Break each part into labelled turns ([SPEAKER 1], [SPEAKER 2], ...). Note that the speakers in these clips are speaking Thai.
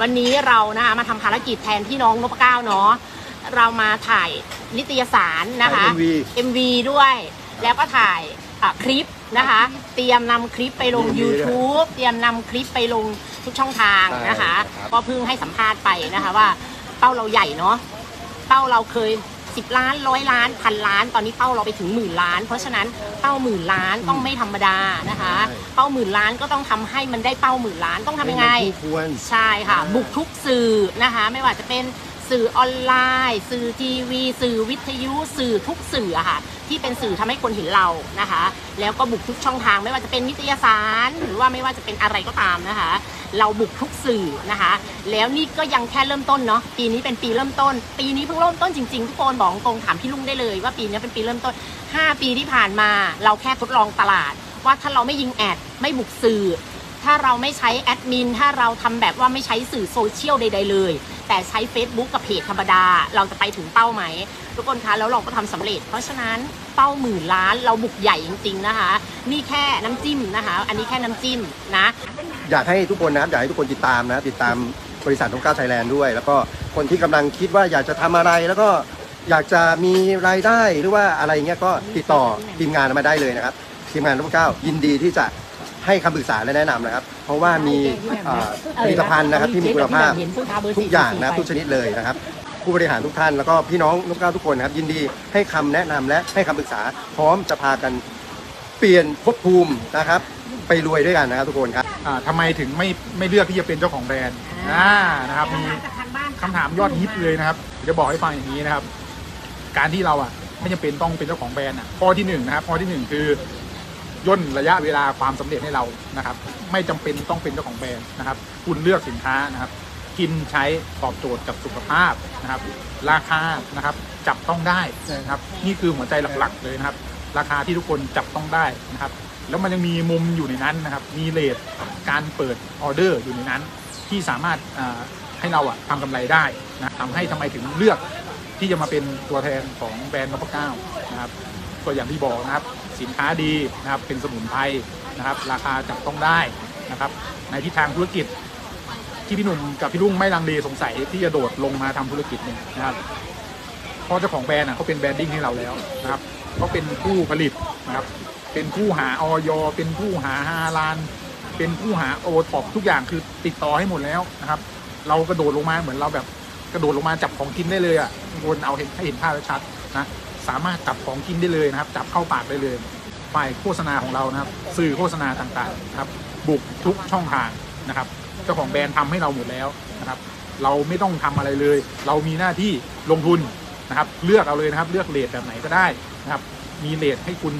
[SPEAKER 1] วันนี้เรานะคะมาทำภารกิจแทนพี่น้องนพเก้าเนาะเรามาถ่ายนิตยสารนะคะ
[SPEAKER 2] ถ่าย MV
[SPEAKER 1] MV ด้วย แล้วก็ถ่ายอะคลิปนะคะ เตรียมนำคลิปไปลง
[SPEAKER 2] มี MV ด้วย
[SPEAKER 1] YouTube เตรียมนำคลิปไปลงทุกช่องทางนะคะ
[SPEAKER 2] ใช่ครับ
[SPEAKER 1] ก็เพิ่งให้สัมภาษณ์ไปนะคะว่า เป้าเราใหญ่เนาะเป้าเราเคย 10 ล้านร้อยล้านพันล้าน ตอนนี้เป้าเราไปถึงหมื่นล้าน เพราะฉะนั้นเป้าหมื่นล้านต้องไม่ธรรมดานะคะเป้าหมื่นล้านก็ต้องทำให้มันได้เป้าหมื่นล้านต้องทำยังไง
[SPEAKER 2] ให้มันคู่ควร
[SPEAKER 1] ใช่ค่ะ
[SPEAKER 2] อ่า
[SPEAKER 1] บุกทุกสื่อนะคะ ไม่ว่าจะเป็น สื่อออนไลน์ สื่อทีวี สื่อวิทยุ สื่อทุกสื่ออะค่ะ ที่เป็นสื่อทำให้คนเห็นเรานะคะ แล้วก็บุกทุกช่องทางไม่ว่าจะเป็นนิตยสาร หรือว่าไม่ว่าจะเป็นอะไรก็ตามนะคะ เราบุกทุกสื่อนะคะ แล้วนี่ก็ยังแค่เริ่มต้นเนาะปีนี้เป็นปีเริ่มต้น ปีนี้เพิ่งเริ่มต้นจริงๆทุกคนบอกตรงถามพี่ลุงได้เลยว่าปีนี้เป็นปีเริ่มต้น 5 ปีที่ผ่านมาเราแค่ทดลองตลาด ว่าถ้าเราไม่ยิงแอดไม่บุกสื่อถ้าเราไม่ใช้แอดมิน ถ้าเราทำแบบว่าไม่ใช้สื่อโซเชียลใด ๆ เลย แต่ใช้ Facebook กับเพจธรรมดา เราจะไปถึงเป้าไหม ทุกคนคะแล้วเราก็ทำสำเร็จ เพราะฉะนั้นเป้าหมื่นล้านเราบุกใหญ่จริง ๆ นะคะ นี่แค่น้ำจิ้มนะคะ อันนี้แค่น้ำจิ้มนะ
[SPEAKER 2] อยากให้ทุกคนนะครับอยากให้ทุกคนติดตามนะ ติดตามบริษัททงก้าวไทยแลนด์ด้วย แล้วก็คนที่กำลังคิดว่าอยากจะทำอะไรแล้วก็อยากจะมีรายได้หรือว่าอะไรเงี้ยก็ติดต่อทีมงานมาได้เลยนะครับทีมงานทงก้าวยินดีที่จะ ให้คำปรึกษาและแนะนำนะครับ เพราะว่ามีเอ่อผลิตภัณฑ์นะครับที่มีคุณภาพทุกอย่างนะทุกชนิดเลยนะครับ ผู้บริหารทุกท่านแล้วก็พี่น้องลูกก้าวทุกคนนะครับยินดีให้คำแนะนำและให้คำปรึกษา พร้อมจะพากันเปลี่ยนภพภูมินะครับ ไปรวยด้วยกันนะครับทุกคนครับ
[SPEAKER 3] อ่าทำไมถึงไม่ไม่เลือกที่จะเป็นเจ้าของแบรนด์อ่านะครับมีคำถามยอดฮิตเลยนะครับเดี๋ยวบอกให้ฟังอย่างนี้นะครับ การที่เราอะไม่จำเป็นต้องเป็นเจ้าของแบรนด์อะข้อที่หนึ่งนะครับข้อที่หนึ่งคือ ย่นระยะเวลาความสำเร็จให้เรานะครับ ไม่จำเป็นต้องเป็นเจ้าของแบรนด์นะครับ คุณเลือกสินค้านะครับ กินใช้ตอบโจทย์กับสุขภาพนะครับ ราคานะครับจับต้องได้นะครับ นี่คือหัวใจหลักๆเลยนะครับ ราคาที่ทุกคนจับต้องได้นะครับ แล้วมันยังมีมุมอยู่ในนั้นนะครับ มีเลทการเปิดออเดอร์อยู่ในนั้น ที่สามารถให้เราอะทำกำไรได้นะทำให้ทำไมถึงเลือก ที่จะมาเป็นตัวแทนของแบรนด์นพเก้านะครับก็อย่างที่บอกนะครับสินค้าดีนะครับเป็นสมุนไพรนะครับ ราคาจับต้องได้นะครับ ในทิศทางธุรกิจที่พี่หนุ่มกับพี่ลุงไม่ลังเลสงสัยที่จะโดดลงมาทำธุรกิจเนี่ยนะครับเพราะเจ้าของแบรนด์อะเขาเป็นแบรนดิ้งให้เราแล้วนะครับเขาเป็นผู้ผลิตนะครับเป็นผู้หาออยเป็นผู้หาฮาลาน เป็นผู้หาโอท็อปทุกอย่างคือติดต่อให้หมดแล้วนะครับ เรากระโดดลงมาเหมือนเราแบบ กระโดดลงมาจับของกินได้เลยอะวนเอาเห็นให้เห็นภาพชัดนะสามารถจับของกินได้เลยนะครับ จับเข้าปากได้เลยฝ่ายโฆษณาของเรานะครับ สื่อโฆษณาต่างๆครับ บุกทุกช่องทางนะครับ เจ้าของแบรนด์ทำให้เราหมดแล้วนะครับ เราไม่ต้องทำอะไรเลย เรามีหน้าที่ลงทุนนะครับ เลือกเอาเลยนะครับ เลือกเลทแบบไหนก็ได้นะครับ มีเลทให้คุณ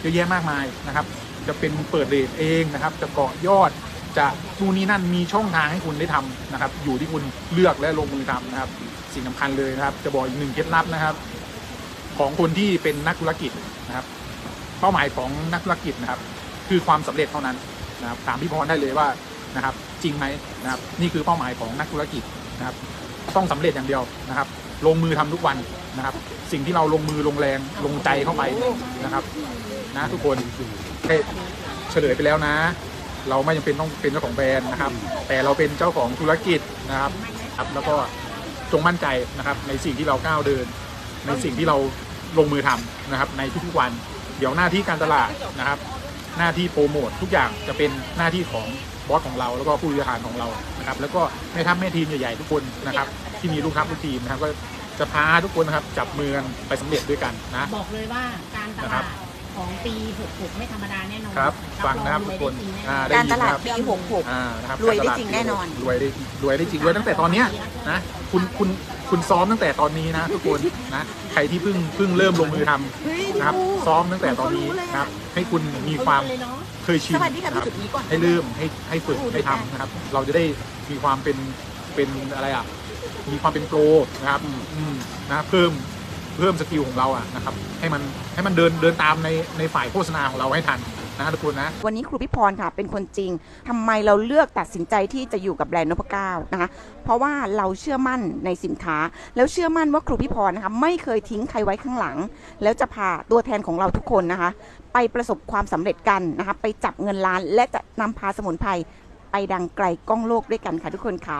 [SPEAKER 3] เยอะแยะมากมายนะครับ จะเป็นเปิดเลทเองนะครับ จะเกาะยอด จะนู่นนี่นั่นมีช่องทางให้คุณได้ทำนะครับ อยู่ที่คุณเลือกและลงมือทำนะครับ สิ่งสำคัญเลยนะครับ จะบอกอีกหนึ่งเคล็ดลับนะครับ ของคนที่เป็นนักธุรกิจนะครับ เป้าหมายของนักธุรกิจนะครับ คือความสำเร็จเท่านั้นนะครับถามพี่พรได้เลยว่านะครับ จริงไหมนะครับ นี่คือเป้าหมายของนักธุรกิจนะครับ ต้องสำเร็จอย่างเดียวนะครับ ลงมือทำทุกวันนะครับ สิ่งที่เราลงมือลงแรงลงใจเข้าไปนะครับ นะทุกคนเฉลยไปแล้วนะ เราไม่จำเป็นต้องเป็นเจ้าของแบรนด์นะครับ แต่เราเป็นเจ้าของธุรกิจนะครับครับแล้วก็จงมั่นใจนะครับ ในสิ่งที่เราก้าวเดิน ในสิ่งที่เราลงมือทำนะครับ ในทุกๆวัน เดี๋ยวหน้าที่การตลาดนะครับ หน้าที่โปรโมททุกอย่างจะเป็นหน้าที่ของบอสของเราแล้วก็ผู้บริหารของเรานะครับ แล้วก็แม่ทัพแม่ทีมใหญ่ๆทุกคนนะครับ ที่มีลูกทัพลูกทีมนะครับก็จะพาทุกคนนะครับจับมือกันไปสำเร็จด้วยกันนะ
[SPEAKER 1] บอกเลยว่าการต
[SPEAKER 3] นะครั
[SPEAKER 1] ลา
[SPEAKER 3] บ
[SPEAKER 1] ด ของปี 66 ไม่ธรรมดาแน่นอน
[SPEAKER 3] ครับ
[SPEAKER 1] รับ
[SPEAKER 3] ฟังนะครับ
[SPEAKER 1] ร
[SPEAKER 3] ทุ
[SPEAKER 1] อก
[SPEAKER 3] คน
[SPEAKER 1] รวย
[SPEAKER 3] อ่า
[SPEAKER 1] ได้จริง
[SPEAKER 3] ได้
[SPEAKER 4] การ
[SPEAKER 3] ยิน
[SPEAKER 4] ตลาด
[SPEAKER 3] นะครับ
[SPEAKER 4] ปี 66
[SPEAKER 3] อ่านะครับ
[SPEAKER 4] รวยได้
[SPEAKER 3] กาตลา
[SPEAKER 4] จริงแน่นอน
[SPEAKER 3] รวยได้รวยได้จริงรวยตั้งแต่ตอนเนี้ยนะคุณคุณคุณซ้อมตั้งแต่ตอนนี้นะ ทุกคนนะใครที่เพิ่งเพิ่งเริ่มลงมือทำนะครับซ้อมตั้งแต่ตอนนี้นะครับ ให้คุณมีความ
[SPEAKER 1] เลยเนาะ
[SPEAKER 3] เคยชิน
[SPEAKER 4] สวัสดีค่ะ
[SPEAKER 3] นะ
[SPEAKER 4] พี่จุดนี้ก่อน
[SPEAKER 3] ให้เริ่มให้ให้ฝึกให้ทำนะครับ เราจะได้มีความเป็นเป็นอะไรอะ มีความเป็นโปรนะครับอืมนะเพิ่ม เพิ่มสกิลของเราอะนะครับให้มันให้มันเดินเดินตามในในฝ่ายโฆษณาของเราให้ทันนะทุกคนนะ
[SPEAKER 4] วันนี้ครูพิพรค่ะเป็นคนจริงทำไมเราเลือกตัดสินใจที่จะอยู่กับแบรนด์นพเก้านะคะเพราะว่าเราเชื่อมั่นในสินค้า แล้วเชื่อมั่นว่าครูพิพรนะคะไม่เคยทิ้งใครไว้ข้างหลัง แล้วจะพาตัวแทนของเราทุกคนนะคะ ไปประสบความสำเร็จกันนะคะไปจับเงินล้าน และจะนำพาสมุนไพรไปดังไกลก้องโลกด้วยกันค่ะทุกคนค่ะ